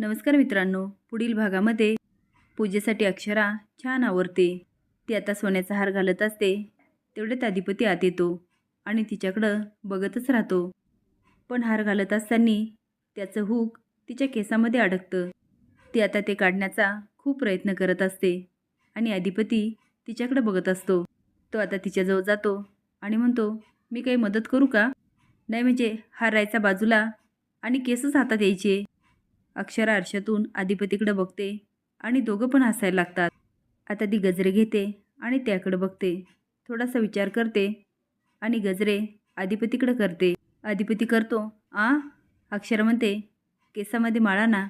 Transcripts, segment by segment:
नमस्कार मित्रांनो पुढील भागामध्ये पूजेसाठी अक्षरा छान आवरते. ती आता सोन्याचा हार घालत असते. तेवढ्यात अधिपती आत येतो आणि तिच्याकडं बघतच राहतो. पण हार घालत असताना त्याचं हूक तिच्या केसामध्ये अडकतं. ती आता ते काढण्याचा खूप प्रयत्न करत असते आणि अधिपती तिच्याकडे बघत असतो. तो आता तिच्याजवळ जातो आणि म्हणतो मी काही मदत करू का? नाही म्हणजे हार राहायचा बाजूला आणि केसच हातात यायचे. अक्षरा आरशातून अधिपतीकडे बघते आणि दोघं पण हसायला लागतात. आता ती गजरे घेते आणि त्याकडे बघते. थोडासा विचार करते आणि गजरे अधिपतीकडे करते. अधिपती करतो आ? अक्षरा म्हणते केसामध्ये माळा ना.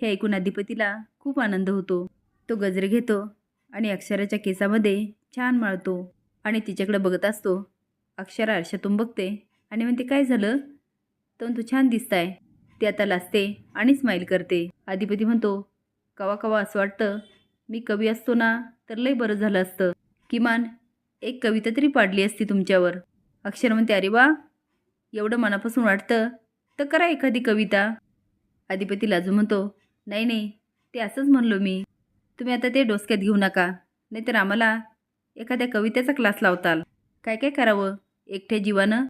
हे ऐकून अधिपतीला खूप आनंद होतो. तो गजरे घेतो आणि अक्षराच्या केसामध्ये छान माळतो आणि तिच्याकडे बघत असतो. अक्षरा आरशातून बघते आणि म्हणते काय झालं? तर तू छान दिसताय. ती आता लाजते आणि स्माईल करते. अधिपती म्हणतो कवा कवा असं वाटतं मी कवी असतो ना तर लय बरं झालं असतं. किमान एक कविता तरी पाडली असती तुमच्यावर. अक्षर म्हणते अरे वा एवढं मनापासून वाटतं तर करा एखादी कविता. अधिपती लाजू म्हणतो नाही नाही ते असंच म्हणलो मी. तुम्ही आता ते डोसक्यात घेऊ नका नाहीतर आम्हाला एखाद्या कवितेचा क्लास लावताल. काय काय करावं? एकट्या जीवानं?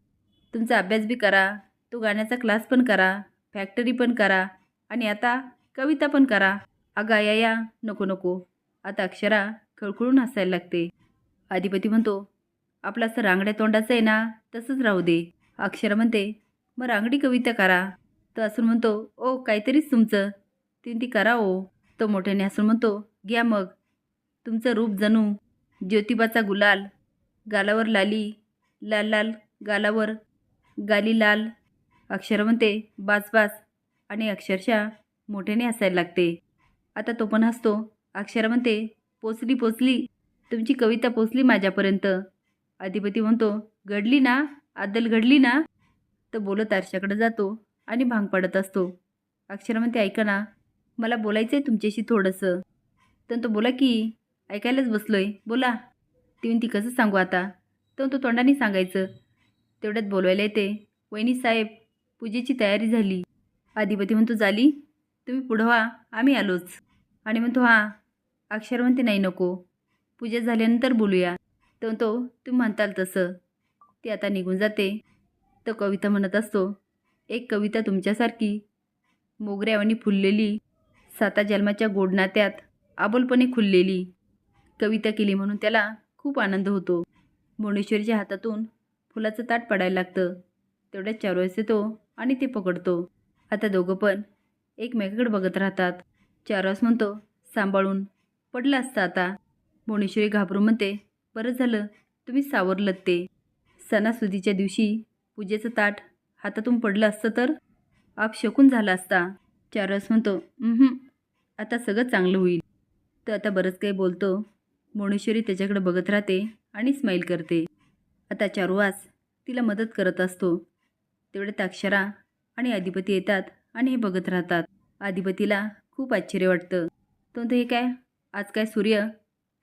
तुमचा अभ्यास बी करा तो गाण्याचा क्लास पण करा फॅक्टरी पण करा आणि आता कविता पण करा. अगा या या. नको नको. आता अक्षरा खळखळून हसायला लागते. अधिपती म्हणतो आपला असं रांगड्या तोंडाचं आहे ना तसंच राहू दे. अक्षरा म्हणते मग रांगडी कविता करा. तो असून म्हणतो ओ काहीतरीच तुमचं. ती ती करा ओ. तो मोठ्याने हसून म्हणतो घ्या मग. तुमचं रूप जणू. ज्योतिबाचा गुलाल. गालावर लाली. लाल लाल गालावर. गाली लाल. अक्षर म्हणते बास बास. आणि अक्षरशः मोठ्याने हसायला लागते. आता तो पण हसतो. अक्षर म्हणते पोचली पोचली. तुमची कविता पोचली माझ्यापर्यंत. अधिपती म्हणतो घडली ना आदल घडली ना. तर बोलत आरशाकडे जातो आणि भांग पडत असतो. अक्षर म्हणते ऐका ना मला बोलायचं आहे तुमच्याशी थोडंसं. तर तो बोला की ऐकायलाच बसलोय. बोला. ती म्हणती कसं सांगू आता? तर तो तोंडाने सांगायचं. तेवढ्यात बोलवायला येते. वहिनी साहेब पूजेची तयारी झाली. आदिपती म्हणतो झाली तुम्ही पुढं व्हा आम्ही आलोच. आणि म्हणतो हां अक्षर म्हणते नाही नको. पूजा झाल्यानंतर बोलूया. तर तो तुम्ही म्हणताल तसं. ती आता निघून जाते. तर कविता म्हणत असतो एक कविता तुमच्यासारखी मोगऱ्यावानी फुललेली साता जन्माच्या गोडनात्यात आबोलपणे खुललेली. कविता केली म्हणून त्याला खूप आनंद होतो. भुवनेश्वरीच्या हातातून फुलाचं ताट पडायला लागतं. तेवढ्याच चार वेळेस येतो आणि ते पकडतो. आता दोघं पण एकमेकाकडे बघत राहतात. चारस म्हणतो सांभाळून. पडलं असतं आता. भुवनेश्वरी घाबरून म्हणते बरं झालं तुम्ही सावरलत ते. सणासुदीच्या दिवशी पूजेचं ताट हातातून पडलं असतं तर? आप शकून झाला असता. चारस म्हणतो आता सगळं चांगलं होईल. तर आता बरंच काही बोलतो. भुवनेश्वरी त्याच्याकडे बघत राहते आणि स्माईल करते. आता चारुवास तिला मदत करत असतो. तेवढ्यात अक्षरा आणि अधिपती येतात आणि हे बघत राहतात. अधिपतीला खूप आश्चर्य वाटतं. तो म्हणतो, हे काय? आज काय सूर्य?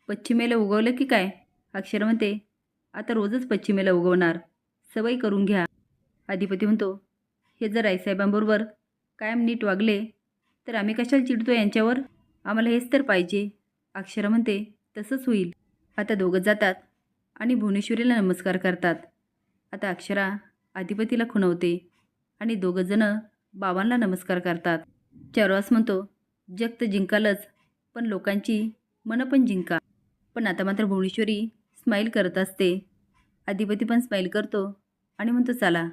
पश्चिमेला उगवलं की काय? अक्षर म्हणते आता रोजच पश्चिमेला उगवणार. सवय करून घ्या. अधिपती म्हणतो हे जर आईसाहेबांबरोबर कायम नीट वागले तर आम्ही कशाला चिडतो यांच्यावर? आम्हाला हेच तर पाहिजे. अक्षर म्हणते तसंच होईल. आता दोघं जातात आणि भुवनेश्वरीला नमस्कार करतात. आता अक्षरा अधिपतीला खुणवते आणि दोघंजणं बाबांना नमस्कार करतात. चारवास म्हणतो जग तर जिंकालच पण लोकांची मनं पण जिंका. पण आता मात्र भुवनेश्वरी स्माईल करत असते. अधिपती पण स्माईल करतो आणि म्हणतो चला.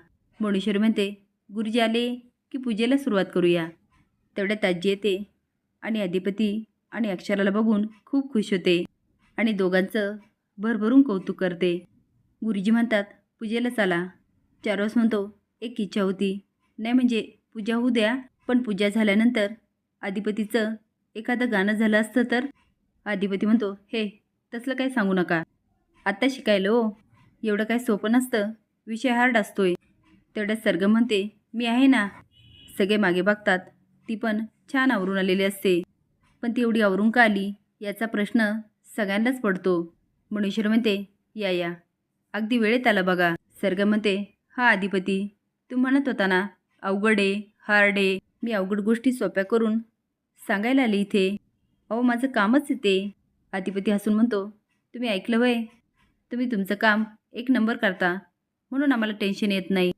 भुवनेश्वरी म्हणते गुरुजी आले की पूजेला सुरुवात करूया. तेवढ्यात आजी येते आणि अधिपती आणि अक्षराला बघून खूप खुश होते आणि दोघांचं भरभरून कौतुक करते. गुरुजी म्हणतात पूजेला चला. चारवास म्हणतो एक इच्छा होती. नाही म्हणजे पूजा होऊ द्या. पण पूजा झाल्यानंतर अधिपतीचं एखादं गाणं झालं असतं तर? अधिपती म्हणतो हे तसलं काही सांगू नका. आत्ता शिकायलं हो. एवढं काय सोपं नसतं. विषय हार्ड असतोय. तेवढ्यात सर्ग म्हणते मी आहे ना. सगळे मागे बघतात ती पण छान आवरून आलेली असते. पण ती एवढी आवरून का आली? याचा प्रश्न सगळ्यांनाच पडतो. मुनेश्वर म्हणते या या. अगदी वेळेत आला बघा. सर्ग म्हणते हा अधिपती तू म्हणत होता ना अवघड आहे हार्ड मी अवघड गोष्टी सोप्या करून सांगायला आले इथे. अहो माझं कामच येते अधिपती हसून म्हणतो तुम्ही ऐकलं वय? तुम्ही तुमचं काम एक नंबर करता. म्हणून आम्हाला टेन्शन येत नाही.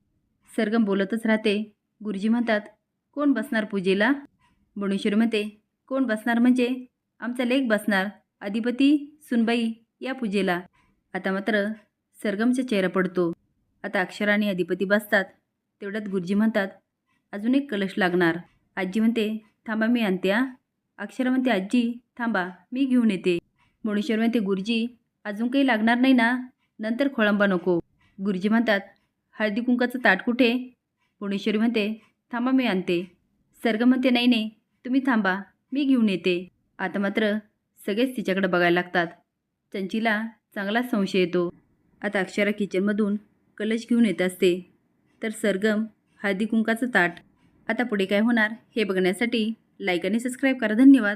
सरगम बोलतच राहते. गुरुजी म्हणतात कोण बसणार पूजेला? भुवनेश्वरी म्हणते कोण बसणार म्हणजे? आमचा लेख बसणार. अधिपती सुनबाई या पूजेला. आता मात्र सरगमचा चेहरा पडतो. आता अक्षराने अधिपती बसतात. तेवढ्यात गुरुजी म्हणतात अजून एक कलश लागणार. आजी म्हणते थांबा मी आणते आ अक्षरा म्हणते आजी थांबा मी घेऊन येते. भुवनेश्वर म्हणते गुरुजी अजून काही लागणार नाही ना? नंतर खोळंबा नको. गुरुजी म्हणतात हळदी कुंकाचं ताट कुठे? भुवनेश्वरी म्हणते थांबा मी आणते. सर्ग म्हणते नाही नाही तुम्ही थांबा मी घेऊन येते. आता मात्र सगळेच तिच्याकडे बघायला लागतात. चंचीला चांगला संशय येतो. आता अक्षरा किचनमधून कलश घेऊन येत असते. तर सरगम हळदी कुंकाचं ताट. आता पुढे काय होणार? हे बघण्यासाठी लाईक आणि सबस्क्राईब करा. धन्यवाद.